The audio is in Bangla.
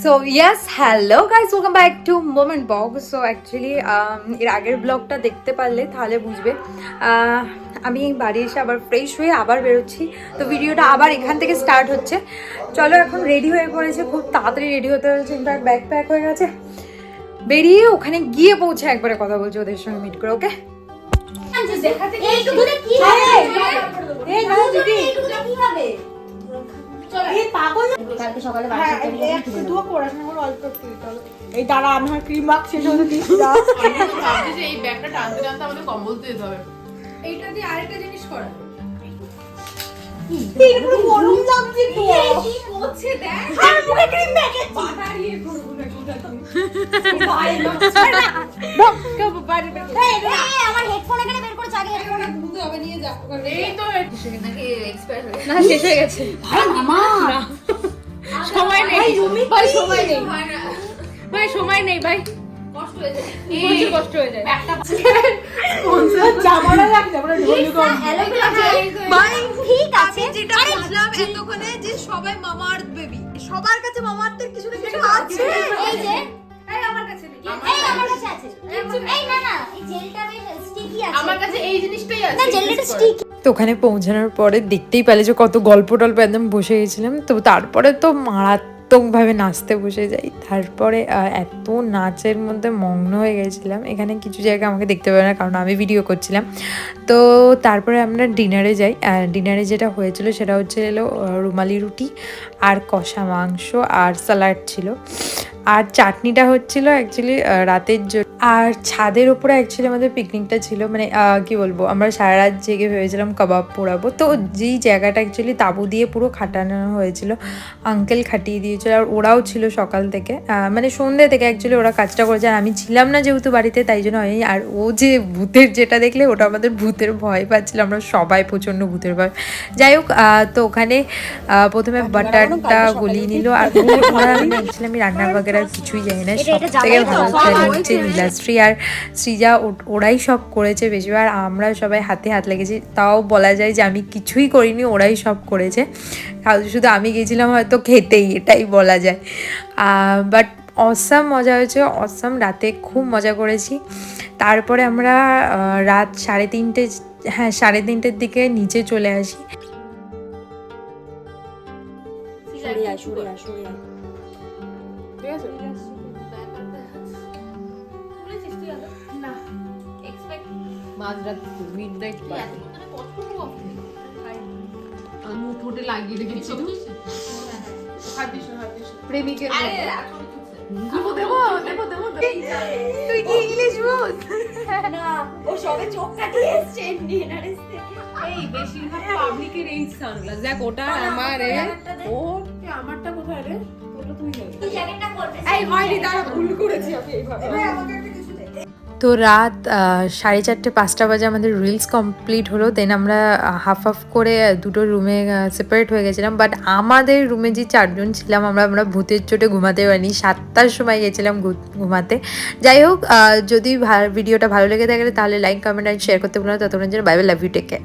So yes hello guys welcome back to moment blog so actually এর আগের ব্লগটা দেখতে পারলে তাহলে বুঝবে। আমি বাড়ি এসে আবার ফ্রেশ হয়ে আবার বেরোচ্ছি। তো ভিডিওটা আবার এখান থেকে স্টার্ট হচ্ছে। চলো এখন রেডি হয়ে পড়েছে খুব তাড়াতাড়ি রেডি হতে হয়েছে। ইনফ্যাক্ট ব্যাগ প্যাক হয়ে গেছে। বেরিয়ে ওখানে গিয়ে পৌঁছে একবারে কথা বলছি ওদের সঙ্গে মিট করে ওকে এইটুকুতে কালকে সকালে হ্যাঁ, বাসা থেকে যখন এই দাঁড়া আমার ক্রিম মার্ক শেষ হতে দিস না তো যে এই ব্যাগটা টানতে টানতে আমাদের কম্বল দিতে হবে। এইটা দিয়ে আরেকটা জিনিস করা। গরম লাগছে তো। কি করছে দেখ? আর মুখে ক্রিম মেখেছি বাড়িয়ে করব না কোথা তুমি? এই, এই, আমার হেডফোন এখানে বের করে চালিয়ে হেডফোন বুঝতে হবে নিয়ে যা। এই তো এক্সপায়ার হয়ে না শেষ হয়ে গেছে। সময় নেই। ভাই সময় নেই। ভাই সময় নেই ভাই। কষ্ট হয়ে যায়। প্রচুর কষ্ট হয়ে যায়। একটা জামাটা লাগছে আমরা ঢোল কম ঠিক আছে। যেটা বুঝলাম এতক্ষণে যে সবাই মামা আর্থ বেবি। সবার কাছে মামা আর্থের কিছু না কিছু আছে। এই যে আমার কাছে এই আমার কাছে আছে। এই না না এই জেলটা বেশ স্টিকি আছে। আমার কাছে এই জিনিসটাই আছে। না জেলটা স্টিকি তো ওখানে পৌঁছানোর পরে দেখতেই পেলে যে কত গল্প টল্প একদম বসে গেছিলাম। তো তারপরে তো মারাত্মকভাবে নাচতে বসে যাই। তারপরে এত নাচের মধ্যে মগ্ন হয়ে গেছিলাম। এখানে কিছু জায়গা আমাকে দেখতে পাবে না কারণ আমি ভিডিও করছিলাম। তো তারপরে আমরা ডিনারে যাই। ডিনারে যেটা হয়েছিল সেটা হচ্ছে এলো রুমালি রুটি আর কষা মাংস আর স্যালাড ছিল। আর চাটনিটা হচ্ছিল অ্যাকচুয়ালি রাতের জন্য আর ছাদের উপরে অ্যাকচুয়ালি আমাদের পিকনিকটা ছিল মানে কি বলব আমরা সারা রাত জেগে ভেবেছিলাম কাবাব পোড়াবো। তো যেই জায়গাটা অ্যাকচুয়ালি তাবু দিয়ে পুরো খাটানো হয়েছিল আঙ্কেল খাটিয়ে দিয়েছিল আর ওরাও ছিল সকাল থেকে। মানে সন্ধ্যে থেকে অ্যাকচুয়ালি ওরা কাজটা করেছে আর আমি ছিলাম না যেহেতু বাড়িতে তাই জন্য হয়নি। আর ও যে ভূতের যেটা দেখলে ওটা আমাদের ভূতের ভয় পাচ্ছিল আমরা সবাই প্রচণ্ড ভূতের ভয়। যাই হোক তো ওখানে প্রথমে বাটারটা গলিয়ে নিল আর আমি রান্না বাগেরা কিছুই জানি না সব থেকে ভালো জানি নীলাশ্রী আর সৃজা ও- ওরাই সব করেছে বেশিরভাগ আমরা সবাই হাতে হাত লেগেছি। তাও বলা যায় যে আমি কিছুই করিনি ওরাই সব করেছে। শুধু আমি গেছিলাম হয়তো খেতেই এটাই বলা যায়। বাট অসাম মজা হয়েছে অসাম রাতে খুব মজা করেছি। তারপরে আমরা রাত সাড়ে তিনটে হ্যাঁ সাড়ে তিনটের দিকে নিচে চলে আসি। সরে আয় ঠিক আছে না। এক্সপেক্ট মাঝরাত মিডনাইট আমি ঠোঁটে লাগিয়ে রেখেছি প্রেমিকের দেবো দেবো দেবো দেবো তুই কি ইংলিশ বুঝ না ও সবে চোখ কাটিয়ে এসেছে ডিনারের থেকে। এই বেশিরভাগ পাবলিকের এই সানগ্লাস দেখ ওটা আমার ও। আমারটা কোথায় রে ওটা তুই যাবি তুই জ্যাকেটটা পরবে এই হয়নি দাঁড়া ভুল করেছি আমি এইভাবে। তো রাত সাড়ে চারটে, পাঁচটা বাজে আমাদের রিলস কমপ্লিট হলো। দেন আমরা হাফ হাফ করে দুটো রুমে সেপারেট হয়ে গেছিলাম। বাট আমাদের রুমে যে চারজন ছিলাম, আমরা আমরা ভূতের চোটে ঘুমাতে পারিনি। সাতটার সময় গেছিলাম ঘুমাতে। যাই হোক যদি ভিডিওটা ভালো লেগে থাকে, তাহলে লাইক কমেন্ট অ্যান্ড শেয়ার করতে না। ততক্ষণ যেন Bible bye love you take care